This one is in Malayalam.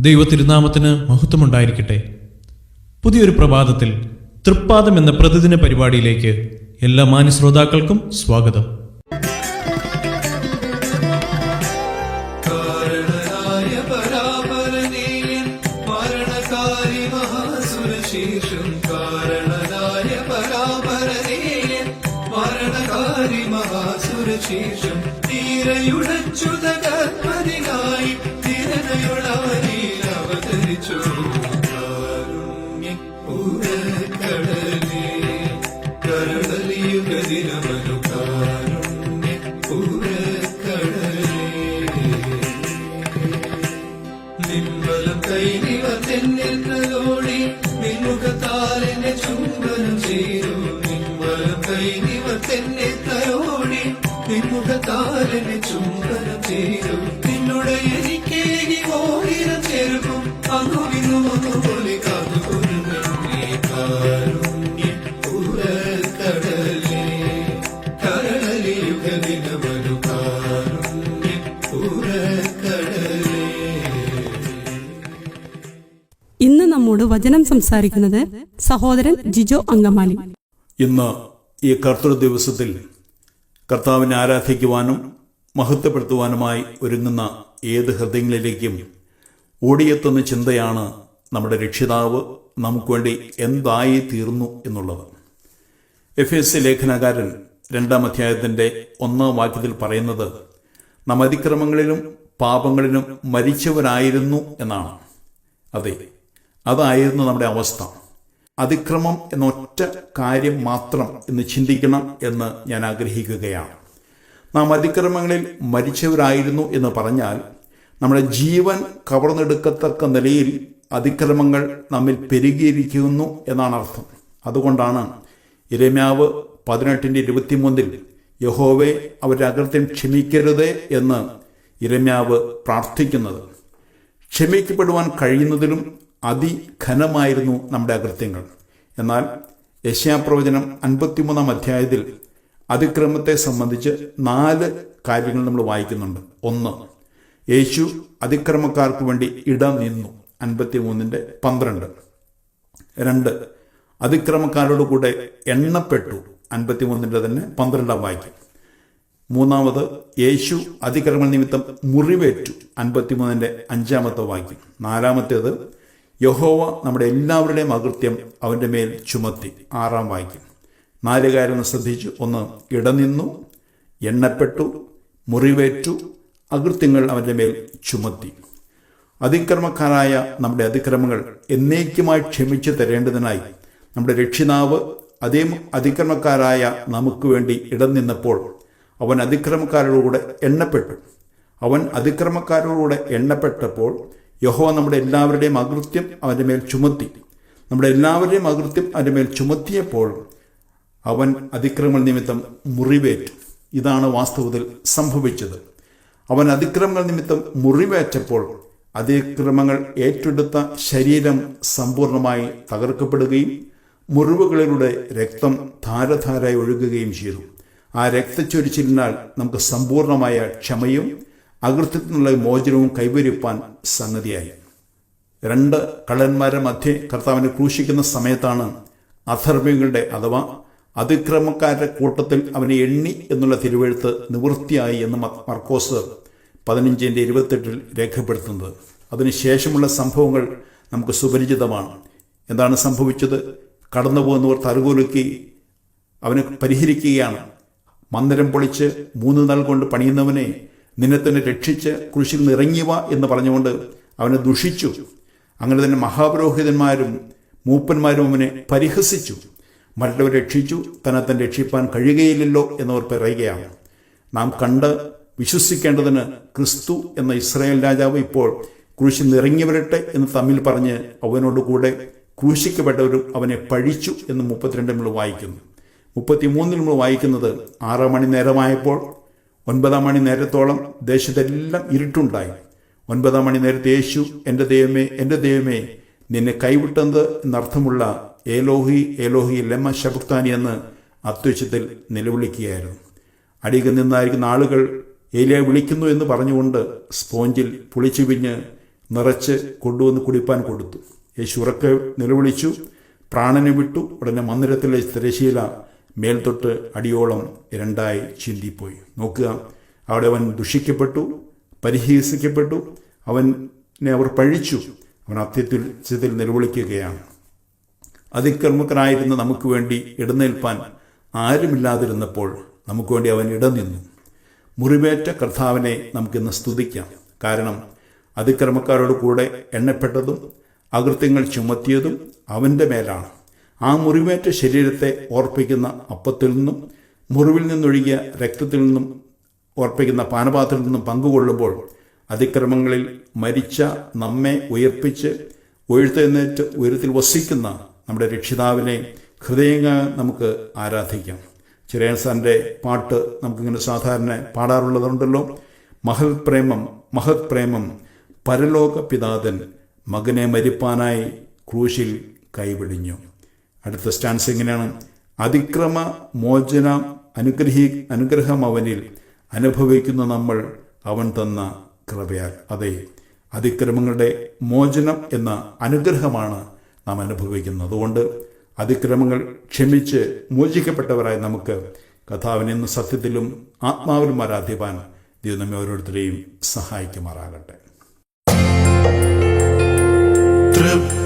ദൈവ തിരുനാമത്തിന് മഹത്വമുണ്ടായിരിക്കട്ടെ. പുതിയൊരു പ്രഭാതത്തിൽ തൃപ്പാദം എന്ന പ്രതിദിന പരിപാടിയിലേക്ക് എല്ലാ മാന്യ ശ്രോതാക്കൾക്കും സ്വാഗതം. മഹാസുരശീർഷം തീരയുടച്ചുതകർമ്മതിനായി തിരനയുളവനിൽ അവതരിച്ചു. കാരുണ്യ ഇന്ന് നമ്മോട് വചനം സംസാരിക്കുന്നത് സഹോദരൻ ജിജോ അങ്കമാലി. ഇന്ന് ഈ കർത്തൃ ദിവസത്തിൽ കർത്താവിനെ ആരാധിക്കുവാനും മഹത്വപ്പെടുത്തുവാനുമായി ഒരുങ്ങുന്ന ഏത് ഹൃദയങ്ങളിലേക്കും ഓടിയെത്തുന്ന ചിന്തയാണ് നമ്മുടെ രക്ഷിതാവ് നമുക്ക് വേണ്ടി എന്തായി തീർന്നു എന്നുള്ളത്. എഫ് എസ് ലേഖനകാരൻ രണ്ടാം അധ്യായത്തിന്റെ ഒന്നാം വാക്യത്തിൽ പറയുന്നത് നാം അതിക്രമങ്ങളിലും പാപങ്ങളിലും മരിച്ചവരായിരുന്നു എന്നാണ്. അതെ അതായിരുന്നു നമ്മുടെ അവസ്ഥ. അതിക്രമം എന്ന ഒറ്റ കാര്യം മാത്രം എന്ന് ചിന്തിക്കണം എന്ന് ഞാൻ ആഗ്രഹിക്കുകയാണ്. നാം അതിക്രമങ്ങളിൽ മരിച്ചവരായിരുന്നു എന്ന് പറഞ്ഞാൽ നമ്മുടെ ജീവൻ കവർന്നെടുക്കത്തക്ക നിലയിൽ അതിക്രമങ്ങൾ നമ്മിൽ പെരുകിയിരിക്കുന്നു എന്നാണ് അർത്ഥം. അതുകൊണ്ടാണ് ഇരമ്യാവ് പതിനെട്ടിന്റെ ഇരുപത്തിമൂന്നിൽ യഹോവെ അവരുടെ അകൃത്യം ക്ഷമിക്കരുതേ എന്ന് ഇരമ്യാവ് പ്രാർത്ഥിക്കുന്നത്. ക്ഷമിക്കപ്പെടുവാൻ കഴിയുന്നതിലും അതിഘനമായിരുന്നു നമ്മുടെ അകൃത്യങ്ങൾ എന്നാൽ യശ്യാപ്രവചനം അൻപത്തിമൂന്നാം അധ്യായത്തിൽ അതിക്രമത്തെ സംബന്ധിച്ച് നാല് കാര്യങ്ങൾ നമ്മൾ വായിക്കുന്നുണ്ട്. ഒന്ന് യേശു അതിക്രമക്കാർക്ക് വേണ്ടി ഇടം നിന്നു. അൻപത്തിമൂന്നിന്റെ പന്ത്രണ്ട്. രണ്ട് അതിക്രമക്കാരോട് കൂടെ എണ്ണപ്പെട്ടു. അൻപത്തിമൂന്നിന്റെ തന്നെ പന്ത്രണ്ടാം വായിക്കും മൂന്നാമത് യേശു അതിക്രമ നിമിത്തം മുറിവേറ്റു. അൻപത്തിമൂന്നിന്റെ അഞ്ചാമത്തെ വാക്യം. നാലാമത്തേത് യഹോവ നമ്മുടെ എല്ലാവരുടെയും അകൃത്യം അവന്റെ മേൽ ചുമത്തി. ആറാം വായിക്കും നാല് കാര്യങ്ങൾ ശ്രദ്ധിച്ചു ഒന്ന് ഇടനിന്നു എണ്ണപ്പെട്ടു മുറിവേറ്റു അകൃത്യങ്ങൾ അവന്റെ മേൽ ചുമത്തി. അതിക്രമക്കാരായ നമ്മുടെ അതിക്രമങ്ങൾ എന്നേക്കുമായി ക്ഷമിച്ചു തരേണ്ടതിനായി നമ്മുടെ രക്ഷിതാവ് അതേ അതിക്രമക്കാരായ നമുക്ക് വേണ്ടി ഇടം നിന്നപ്പോൾ അവൻ അതിക്രമക്കാരോടുകൂടെ എണ്ണപ്പെട്ടു. അവൻ അതിക്രമക്കാരോടുകൂടെ എണ്ണപ്പെട്ടപ്പോൾ യഹോ നമ്മുടെ എല്ലാവരുടെയും അകൃത്യം അവന്റെ മേൽ ചുമത്തി. നമ്മുടെ എല്ലാവരുടെയും അകൃത്യം അവന്റെ മേൽ ചുമത്തിയപ്പോൾ അവൻ അതിക്രമ നിമിത്തം മുറിവേറ്റു. ഇതാണ് വാസ്തവത്തിൽ സംഭവിച്ചത്. അവൻ അതിക്രമങ്ങൾ നിമിത്തം മുറിവേറ്റപ്പോൾ അതിക്രമങ്ങൾ ഏറ്റെടുത്ത ശരീരം സമ്പൂർണമായി തകർക്കപ്പെടുകയും മുറിവുകളിലൂടെ രക്തം ധാരധാരായി ഒഴുകുകയും ചെയ്തു. ആ രക്തച്ചൊരിച്ചിലിനാൽ നമുക്ക് സമ്പൂർണമായ ക്ഷമയും അകൃത്യത്തിൽ നിന്നുള്ള മോചനവും കൈവരിപ്പാൻ സംഗതിയായി രണ്ട് കള്ളന്മാരെ മധ്യേ കർത്താവിനെ ക്രൂശിക്കുന്ന സമയത്താണ് അധർമ്മികളുടെ അഥവാ അതിക്രമക്കാരുടെ കൂട്ടത്തിൽ അവനെ എണ്ണി എന്നുള്ള തിരുവെഴുത്ത് നിവൃത്തിയായി എന്ന് മർക്കോസ് പതിനഞ്ചിന്റെ ഇരുപത്തെട്ടിൽ രേഖപ്പെടുത്തുന്നത്. അതിനുശേഷമുള്ള സംഭവങ്ങൾ നമുക്ക് സുപരിചിതമാണ്. എന്താണ് സംഭവിച്ചത്? കടന്നു പോകുന്നവർ തലകുലുക്കി അവനെ പരിഹരിക്കുകയാണ്. മന്ദിരം പൊളിച്ച് മൂന്ന് നാൾ കൊണ്ട് പണിയുന്നവനെ നിന്നെ തന്നെ രക്ഷിച്ച് കൃഷിയിൽ നിന്ന് എന്ന് പറഞ്ഞുകൊണ്ട് അവനെ ദുഷിച്ചു. അങ്ങനെ തന്നെ മഹാപുരോഹിതന്മാരും മൂപ്പന്മാരും അവനെ പരിഹസിച്ചു. മറ്റുള്ളവരെ രക്ഷിച്ചു. തന്നെ തന്നെ രക്ഷിപ്പാൻ കഴിയുകയില്ലല്ലോ എന്നവർ പറയുകയാണ്. നാം കണ്ട് വിശ്വസിക്കേണ്ടതിന് ക്രിസ്തു എന്ന ഇസ്രായേൽ രാജാവ് ഇപ്പോൾ കുരിശിൽ നിറങ്ങിവരട്ടെ വരട്ടെ എന്ന് തമ്മിൽ പറഞ്ഞ് അവനോട് കൂടെ ക്രൂശിക്കപ്പെട്ടവരും അവനെ പഴിച്ചു എന്ന് മുപ്പത്തിരണ്ട് നമ്മൾ വായിക്കുന്നു. മുപ്പത്തിമൂന്നിൽ നമ്മൾ വായിക്കുന്നത് ആറാം മണി നേരമായപ്പോൾ ഒൻപതാം മണി നേരത്തോളം ദേശത്തെല്ലാം ഇരുട്ടുണ്ടായി. ഒൻപതാം മണി നേരത്തെ യേശു എന്റെ ദൈവമേ എന്റെ ദൈവമേ നിന്നെ കൈവിട്ടത് എന്നർത്ഥമുള്ള ഏലോഹി ഏലോഹി ലെമ ശബുക്താനി എന്ന് അത്യുച്ചത്തിൽ നിലവിളിക്കുകയായിരുന്നു. അടിയിൽ നിന്നായിരിക്കുന്ന ആളുകൾ ഏലിയ വിളിക്കുന്നു എന്ന് പറഞ്ഞുകൊണ്ട് സ്പോഞ്ചിൽ പുളിച്ചുപിഞ്ഞ് നിറച്ച് കൊണ്ടുവന്ന് കുടിപ്പാൻ കൊടുത്തു. യേശു ഉറക്കെ നിലവിളിച്ചു പ്രാണനെ വിട്ടു. ഉടനെ മന്ദിരത്തിലെ തിരശീല മേൽത്തൊട്ട് അടിയോളം രണ്ടായി ചിന്തിപ്പോയി. നോക്കുക അവിടെ അവൻ ദുഷിക്കപ്പെട്ടു പരിഹസിക്കപ്പെട്ടു അവനെ അവർ പഴിച്ചു അവൻ അത്യത്തിൽ നിലവിളിക്കുകയാണ്. അതിക്രമക്കനായിരുന്ന നമുക്ക് വേണ്ടി ഇടനേൽപ്പാൻ ആരുമില്ലാതിരുന്നപ്പോൾ നമുക്ക് വേണ്ടി അവൻ ഇടനിന്നു. മുറിവേറ്റ കർത്താവിനെ നമുക്കിന്ന് സ്തുതിക്കാം. കാരണം അതിക്രമക്കാരോട് കൂടെ എണ്ണപ്പെട്ടതും അകൃത്യങ്ങൾ ചുമത്തിയതും അവന്റെ മേലാണ്. ആ മുറിവേറ്റ ശരീരത്തെ ഓർപ്പിക്കുന്ന അപ്പത്തിൽ നിന്നും മുറിവിൽ നിന്നൊഴുകിയ രക്തത്തിൽ നിന്നും ഓർപ്പിക്കുന്ന പാനപാത്രത്തിൽ നിന്നും പങ്കുകൊള്ളുമ്പോൾ അതിക്രമങ്ങളിൽ മരിച്ച നമ്മെ ഉയർപ്പിച്ച് ഉയർത്തെഴുന്നേറ്റ് ഉയരത്തിൽ വസിക്കുന്ന നമ്മുടെ രക്ഷിതാവിനെ ഹൃദയങ്ങ നമുക്ക് ആരാധിക്കാം. ചിരേൻസാന്റെ പാട്ട് നമുക്കിങ്ങനെ സാധാരണ പാടാറുള്ളതുണ്ടല്ലോ. മഹത് പ്രേമം മഹത് പ്രേമം പരലോക പിതാതൻ മകനെ മരിപ്പാനായി ക്രൂശിൽ കൈവിടിഞ്ഞു. അടുത്ത സ്റ്റാൻസ് എങ്ങനെയാണ്? അതിക്രമ മോചന അനുഗ്രഹി അനുഗ്രഹം അവനിൽ അനുഭവിക്കുന്ന നമ്മൾ അവൻ തന്ന കൃപയാൽ. അതെ അതിക്രമങ്ങളുടെ മോചനം എന്ന അനുഗ്രഹമാണ് നാം അനുഭവിക്കുന്നത്. അതുകൊണ്ട് അതിക്രമങ്ങൾ ക്ഷമിച്ച് മോചിക്കപ്പെട്ടവരായി നമുക്ക് കഥാവിനെ ഇന്ന് സത്യത്തിലും ആത്മാവിലും ആരാധ്യപാൻ ദൈവം ഓരോരുത്തരെയും സഹായിക്കുമാറാകട്ടെ. തൃപ്തി